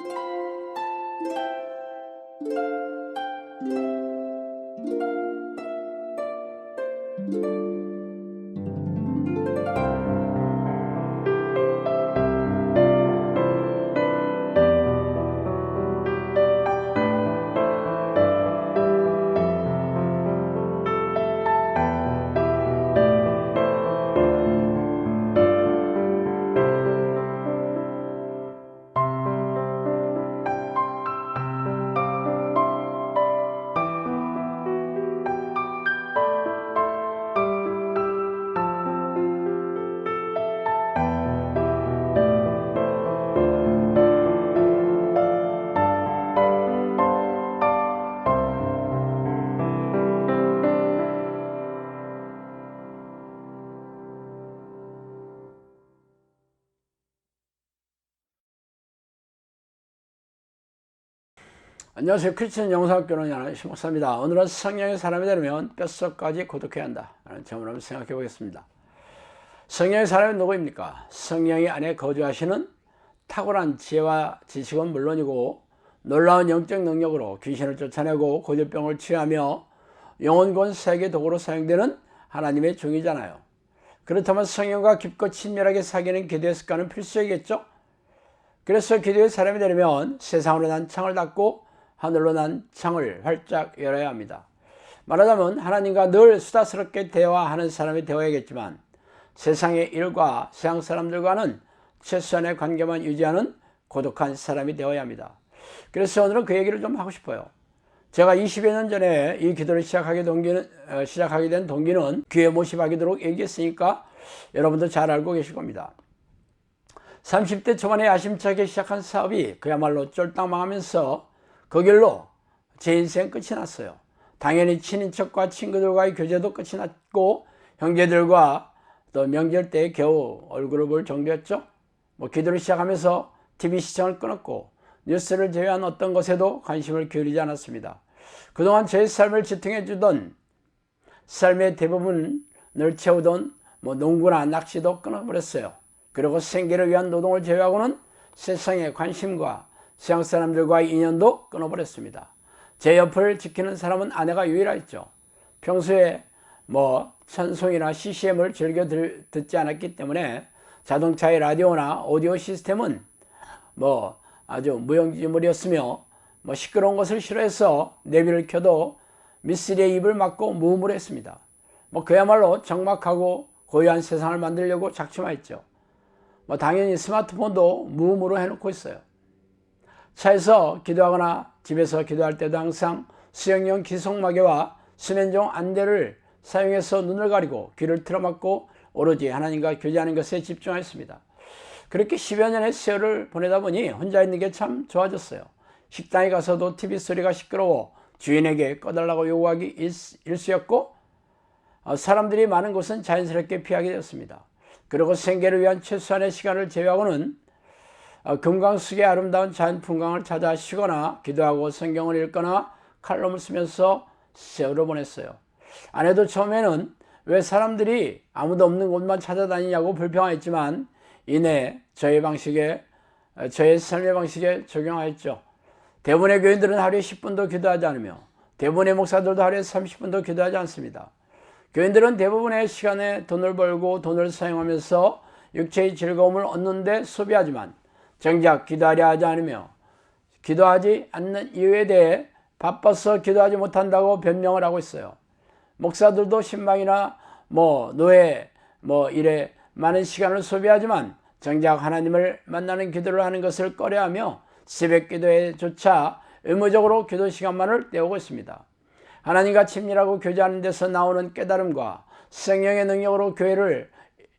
Thank you. 안녕하세요. 크리스천 영상학교는 연한 심목사입니다. 오늘은 성령의 사람이 되려면 뼛속까지 고독해야 한다. 라는 점을 한번 생각해 보겠습니다. 성령의 사람이 누구입니까? 성령이 안에 거주하시는 탁월한 지혜와 지식은 물론이고 놀라운 영적 능력으로 귀신을 쫓아내고 고질병을 치유하며 영혼권 세계 도구로 사용되는 하나님의 종이잖아요. 그렇다면 성령과 깊고 친밀하게 사귀는 기도의 습관은 필수이겠죠? 그래서 기도의 사람이 되려면 세상으로 난 창을 닫고 하늘로 난 창을 활짝 열어야 합니다. 말하자면 하나님과 늘 수다스럽게 대화하는 사람이 되어야겠지만 세상의 일과 세상 사람들과는 최소한의 관계만 유지하는 고독한 사람이 되어야 합니다. 그래서 오늘은 그 얘기를 좀 하고 싶어요. 제가 20여 년 전에 이 기도를 시작하게, 동기는, 어, 시작하게 된 동기는 귀에 못이 박이도록 얘기했으니까 여러분도 잘 알고 계실 겁니다. 30대 초반에 야심차게 시작한 사업이 그야말로 쫄딱 망하면서 그 길로 제 인생 끝이 났어요. 당연히 친인척과 친구들과의 교제도 끝이 났고 형제들과 또 명절 때 겨우 얼굴을 볼 정도였죠. 뭐 기도를 시작하면서 TV 시청을 끊었고 뉴스를 제외한 어떤 것에도 관심을 기울이지 않았습니다. 그동안 제 삶을 지탱해 주던 삶의 대부분을 채우던 뭐 농구나 낚시도 끊어버렸어요. 그리고 생계를 위한 노동을 제외하고는 세상의 관심과 세상 사람들과의 인연도 끊어버렸습니다. 제 옆을 지키는 사람은 아내가 유일하였죠. 평소에 뭐 찬송이나 CCM을 즐겨 듣지 않았기 때문에 자동차의 라디오나 오디오 시스템은 뭐 아주 무용지물이었으며 뭐 시끄러운 것을 싫어해서 내비를 켜도 미쓰리의 입을 막고 무음을 했습니다. 뭐 그야말로 적막하고 고요한 세상을 만들려고 작심하였죠. 뭐 당연히 스마트폰도 무음으로 해놓고 있어요. 차에서 기도하거나 집에서 기도할 때도 항상 수영용 기성마개와 수면종 안대를 사용해서 눈을 가리고 귀를 틀어막고 오로지 하나님과 교제하는 것에 집중하였습니다. 그렇게 10여 년의 세월을 보내다 보니 혼자 있는 게 참 좋아졌어요. 식당에 가서도 TV 소리가 시끄러워 주인에게 꺼달라고 요구하기 일수였고 어, 사람들이 많은 곳은 자연스럽게 피하게 되었습니다. 그리고 생계를 위한 최소한의 시간을 제외하고는 어, 금강석의 아름다운 자연 풍광을 찾아 쉬거나 기도하고 성경을 읽거나 칼럼을 쓰면서 세월을 보냈어요. 아내도 처음에는 왜 사람들이 아무도 없는 곳만 찾아다니냐고 불평했지만 이내 저의 방식에 어, 저의 삶의 방식에 적용하였죠. 대부분의 교인들은 하루에 10분도 기도하지 않으며 대부분의 목사들도 하루에 30분도 기도하지 않습니다. 교인들은 대부분의 시간에 돈을 벌고 돈을 사용하면서 육체의 즐거움을 얻는데 소비하지만 정작 기도하려 하지 않으며 기도하지 않는 이유에 대해 바빠서 기도하지 못한다고 변명을 하고 있어요. 목사들도 신방이나 뭐 노예 뭐 일에 많은 시간을 소비하지만 정작 하나님을 만나는 기도를 하는 것을 꺼려하며 새벽 기도에조차 의무적으로 기도 시간만을 때우고 있습니다. 하나님과 친밀하고 교제하는 데서 나오는 깨달음과 성령의 능력으로 교회를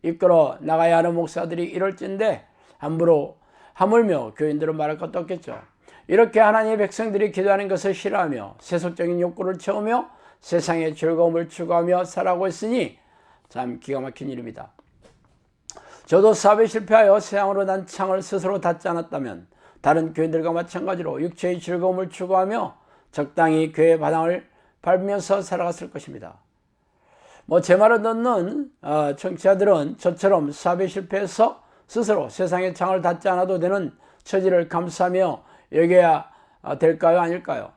이끌어 나가야 하는 목사들이 이럴진데 함부로 하물며 교인들은 말할 것도 없겠죠. 이렇게 하나님의 백성들이 기도하는 것을 싫어하며 세속적인 욕구를 채우며 세상의 즐거움을 추구하며 살아가고 있으니 참 기가 막힌 일입니다. 저도 사업에 실패하여 세상으로 난 창을 스스로 닫지 않았다면 다른 교인들과 마찬가지로 육체의 즐거움을 추구하며 적당히 교회 바닥을 밟으면서 살아갔을 것입니다. 뭐 제 말을 듣는 어, 청취자들은 저처럼 사업에 실패해서 스스로 세상의 창을 닫지 않아도 되는 처지를 감싸며 여겨야 아, 될까요? 아닐까요?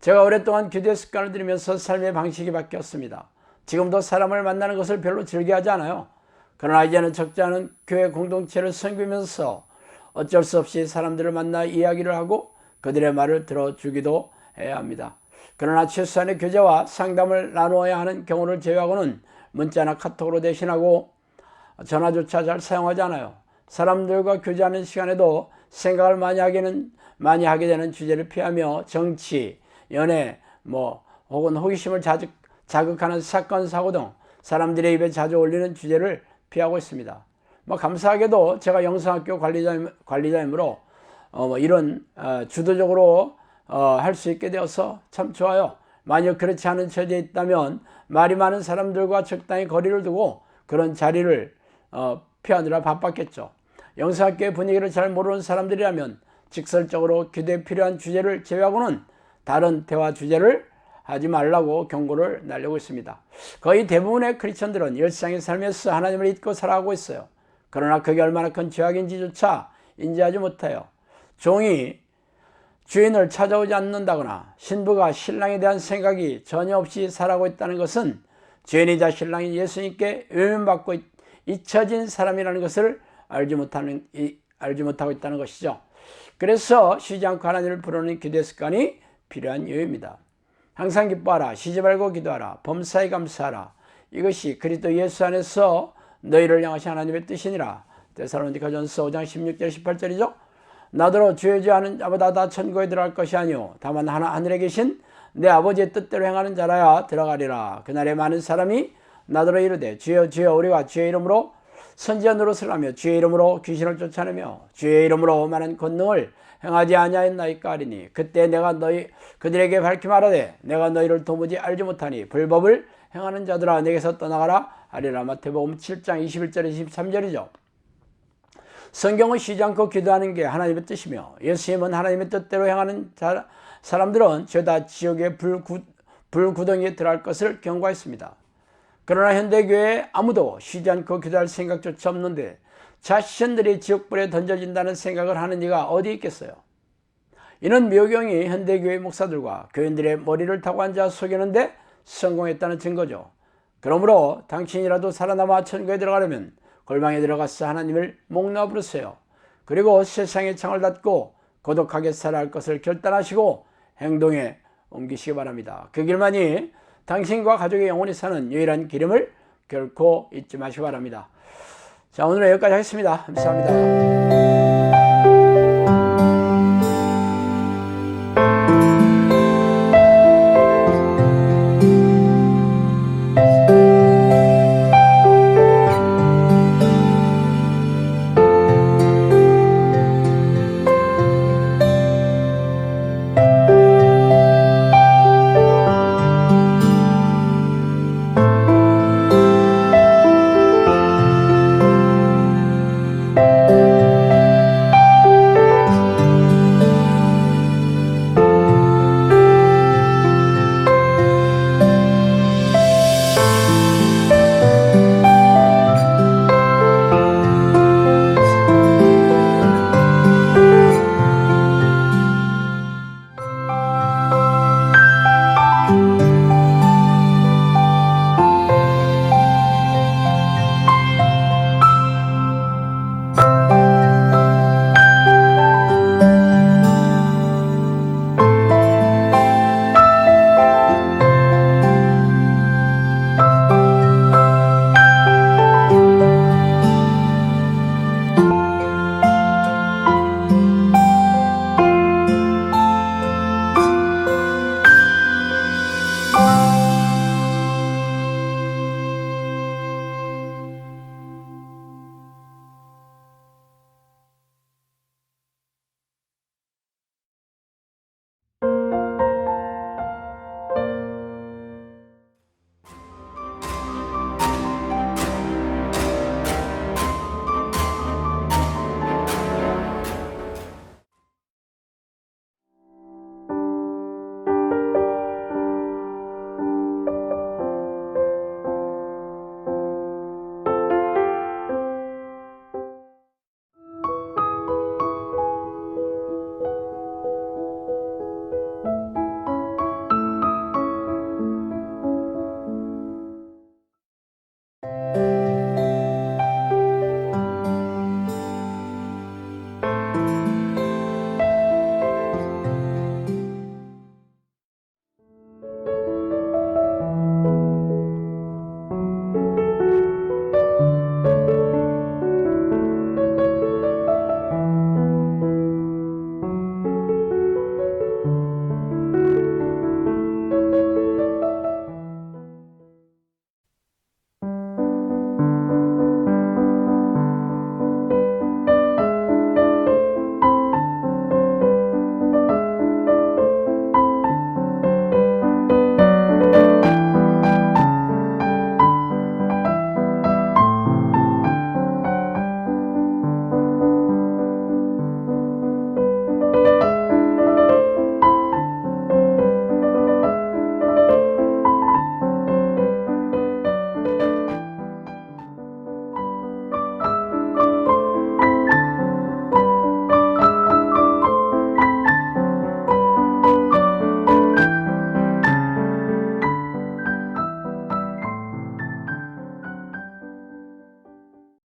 제가 오랫동안 기도의 습관을 들이면서 삶의 방식이 바뀌었습니다. 지금도 사람을 만나는 것을 별로 즐겨하지 않아요. 그러나 이제는 적지 않은 교회 공동체를 섬기면서 어쩔 수 없이 사람들을 만나 이야기를 하고 그들의 말을 들어주기도 해야 합니다. 그러나 최소한의 교제와 상담을 나누어야 하는 경우를 제외하고는 문자나 카톡으로 대신하고 전화조차 잘 사용하지 않아요. 사람들과 교제하는 시간에도 생각을 많이 하게는 많이 하게 되는 주제를 피하며 정치, 연애, 뭐 혹은 호기심을 자극, 자극하는 사건 사고 등 사람들의 입에 자주 올리는 주제를 피하고 있습니다. 뭐 감사하게도 제가 영상학교 관리자 관리자이므로 어, 뭐 이런 어, 주도적으로 어, 할 수 있게 되어서 참 좋아요. 만약 그렇지 않은 처지에 있다면 말이 많은 사람들과 적당히 거리를 두고 그런 자리를 어, 피하느라 바빴겠죠. 영상학교의 분위기를 잘 모르는 사람들이라면 직설적으로 기도에 필요한 주제를 제외하고는 다른 대화 주제를 하지 말라고 경고를 날리고 있습니다. 거의 대부분의 크리스천들은 일상의 삶에서 하나님을 잊고 살아가고 있어요. 그러나 그게 얼마나 큰 죄악인지조차 인지하지 못해요. 종이 주인을 찾아오지 않는다거나 신부가 신랑에 대한 생각이 전혀 없이 살아가고 있다는 것은 주인이자 신랑인 예수님께 외면받고 잊혀진 사람이라는 것을 알지 못하는 알지 못하고 있다는 것이죠. 그래서 쉬지 않고 하나님을 부르는 기도 습관이 필요한 이유입니다. 항상 기뻐하라, 쉬지 말고 기도하라, 범사에 감사하라. 이것이 그리스도 예수 안에서 너희를 향하신 하나님의 뜻이니라. 데살로니가전서 5장 16절 18절이죠. 나더러 죄지 않은 자보다 다 천국에 들어갈 것이 아니오 다만 하나 하늘에 계신 내 아버지의 뜻대로 행하는 자라야 들어가리라. 그날에 많은 사람이 나더러 이르되 주여 주여 우리가 주의 이름으로 선지자 노릇을 하며 주의 이름으로 귀신을 쫓아내며 주의 이름으로 많은 권능을 행하지 아니하였나이까 하리니 그때 내가 너희 그들에게 밝히 말하되 내가 너희를 도무지 알지 못하니 불법을 행하는 자들아 내게서 떠나가라 하리라 마태복음 7장 21절 23절이죠. 성경은 쉬지 않고 기도하는 게 하나님의 뜻이며 예수님은 하나님의 뜻대로 행하는 자, 사람들은 죄다 지옥의 불구, 불구덩이에 들어갈 것을 경고했습니다. 그러나 현대교회에 아무도 쉬지 않고 기도할 생각조차 없는데 자신들이 지옥불에 던져진다는 생각을 하는 이가 어디 있겠어요? 이는 묘경이 현대교회 목사들과 교인들의 머리를 타고 앉아 속이는데 성공했다는 증거죠. 그러므로 당신이라도 살아남아 천국에 들어가려면 골방에 들어가서 하나님을 목놓아 부르세요. 그리고 세상의 창을 닫고 고독하게 살아갈 것을 결단하시고 행동에 옮기시기 바랍니다. 그 길만이 당신과 가족의 영원히 사는 유일한 기름을 결코 잊지 마시기 바랍니다. 자, 오늘은 여기까지 하겠습니다. 감사합니다.